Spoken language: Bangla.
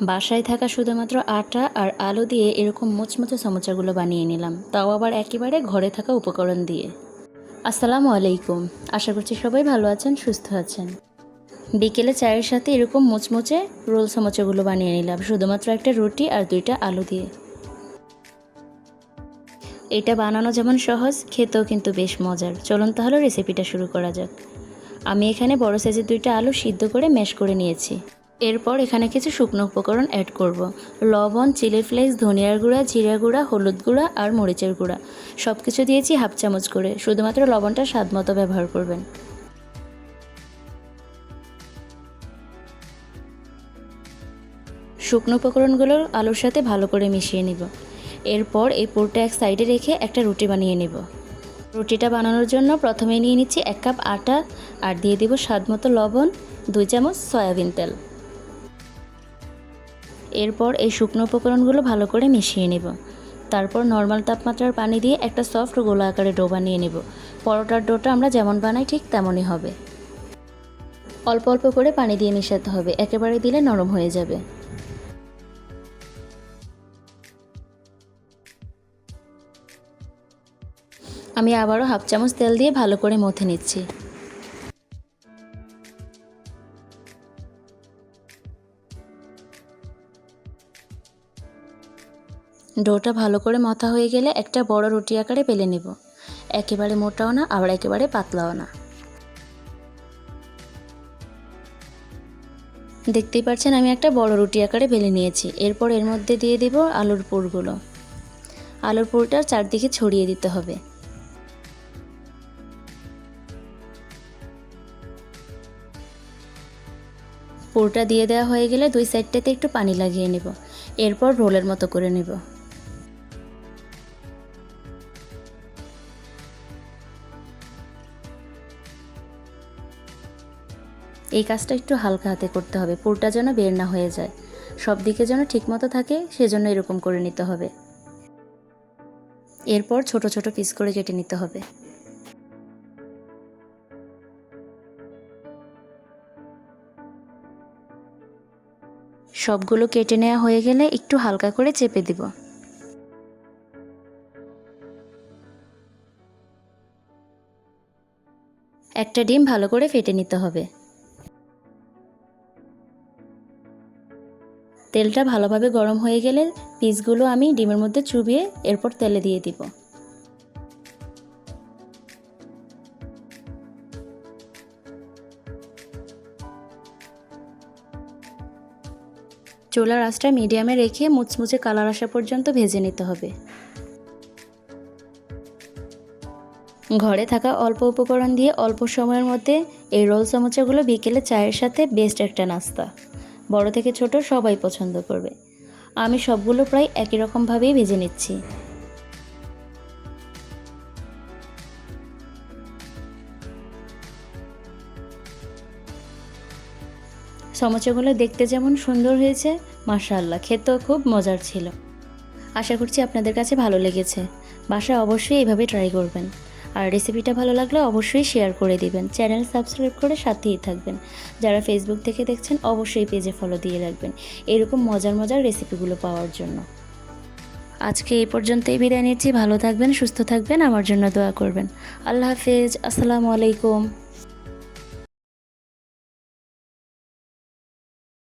বাসায় থাকা শুধুমাত্র আটা আর আলু দিয়ে এরকম মুচমুচে সমোচাগুলো বানিয়ে নিলাম। তাও আবার একেবারে ঘরে থাকা উপকরণ দিয়ে। আসসালামু আলাইকুম। আশা করছি সবাই ভালো আছেন, সুস্থ আছেন। বিকেলে চায়ের সাথে এরকম মুচমুচে রোল সমোচাগুলো বানিয়ে নিলাম, শুধুমাত্র একটা রুটি আর দুইটা আলু দিয়ে। এটা বানানো যেমন সহজ, খেতেও কিন্তু বেশ মজার। চলুন তাহলে রেসিপিটা শুরু করা যাক। আমি এখানে বড় সাইজের দুইটা আলু সিদ্ধ করে ম্যাশ করে নিয়েছি। এরপর এখানে কিছু শুকনো উপকরণ অ্যাড করব। লবণ চিলি ফ্লেক্স ধনিয়ার গুঁড়া, জিরা গুঁড়া, হলুদ গুঁড়া আর মরিচের গুঁড়া। সব কিছু দিয়েছি হাফ চামচ করে। শুধুমাত্র লবণটা স্বাদ মতো ব্যবহার করবেন। শুকনো উপকরণগুলো আলুর সাথে ভালো করে মিশিয়ে নিব। এরপর এই পুরটা এক সাইডে রেখে একটা রুটি বানিয়ে নিব। রুটিটা বানানোর জন্য প্রথমে নিয়ে নিচ্ছি এক কাপ আটা আর দিয়ে দিব স্বাদ মতো লবণ, দুই চামচ সয়াবিন তেল। এরপর এই শুকনো উপকরণগুলো ভালো করে মিশিয়ে নেব। তারপর নর্মাল তাপমাত্রার পানি দিয়ে একটা সফট গোলা আকারে ডো বানিয়ে নেব। পরোটার ডোটা আমরা যেমন বানাই ঠিক তেমনই হবে। অল্প অল্প করে পানি দিয়ে মেশাতে হবে। একেবারে দিলে নরম হয়ে যাবে। আমি আবারও হাফ চামচ তেল দিয়ে ভালো করে মথে নিচ্ছি। ডোটা ভালো করে মথা হয়ে গেলে একটা বড় রুটি আকারে পেলে নেব। একেবারে মোটাও না, আবার একেবারে পাতলাও না। দেখতেই পাচ্ছেন আমি একটা বড় রুটি আকারে বেলে নিয়েছি। এরপর এর মধ্যে দিয়ে দিব আলুর পুরগুলো। আলুর পুরটা চারদিকে ছড়িয়ে দিতে হবে। পুরটা দিয়ে দেওয়া হয়ে গেলে দুই সাইডটাতে একটু পানি লাগিয়ে নেব। এরপর রোলের মতো করে নেব। এই কাজটা একটু হালকা হাতে করতে হবে, পুরটা যেন বের না হয়ে যায়। সব দিকে যেন ঠিকমতো থাকে, সেজন্য এরকম করে নিতে হবে। এরপর ছোট ছোট পিস করে কেটে নিতে হবে। সবগুলো কেটে নেওয়া হয়ে গেলে একটু হালকা করে চেপে দিব। একটা ডিম ভালো করে ফেটে নিতে হবে। তেলটা ভালোভাবে গরম হয়ে গেলে পিসগুলো আমি ডিমের মধ্যে চুবিয়ে এরপর তেলে দিয়ে দিব। চুলার আঁচটা মিডিয়ামে রেখে মুচমুচে কালার আসা পর্যন্ত ভেজে নিতে হবে। ঘরে থাকা অল্প উপকরণ দিয়ে অল্প সময়ের মধ্যে এই রোল চামচাগুলো বিকেলে চায়ের সাথে বেস্ট একটা নাস্তা। বড় থেকে ছোট সবাই পছন্দ করবে। আমি সবগুলো প্রায় একই রকমভাবেই ভেজে নিচ্ছি। সমোচাগুলো দেখতে যেমন সুন্দর হয়েছে, মাশাআল্লাহ, খেতেও খুব মজার ছিল। আশা করছি আপনাদের কাছে ভালো লেগেছে। বাসায় অবশ্যই এইভাবে ট্রাই করবেন। আর রেসিপিটা ভালো লাগলে অবশ্যই শেয়ার করে দিবেন। চ্যানেল সাবস্ক্রাইব করে সাথেই থাকবেন। যারা ফেসবুক থেকে দেখছেন, অবশ্যই পেজে ফলো দিয়ে রাখবেন। এরকম মজার মজার রেসিপিগুলো পাওয়ার জন্য। আজকে এই পর্যন্তই বিদায় নিচ্ছি। ভালো থাকবেন, সুস্থ থাকবেন। আমার জন্য দোয়া করবেন। আল্লাহ হাফেজ। আসসালামু আলাইকুম।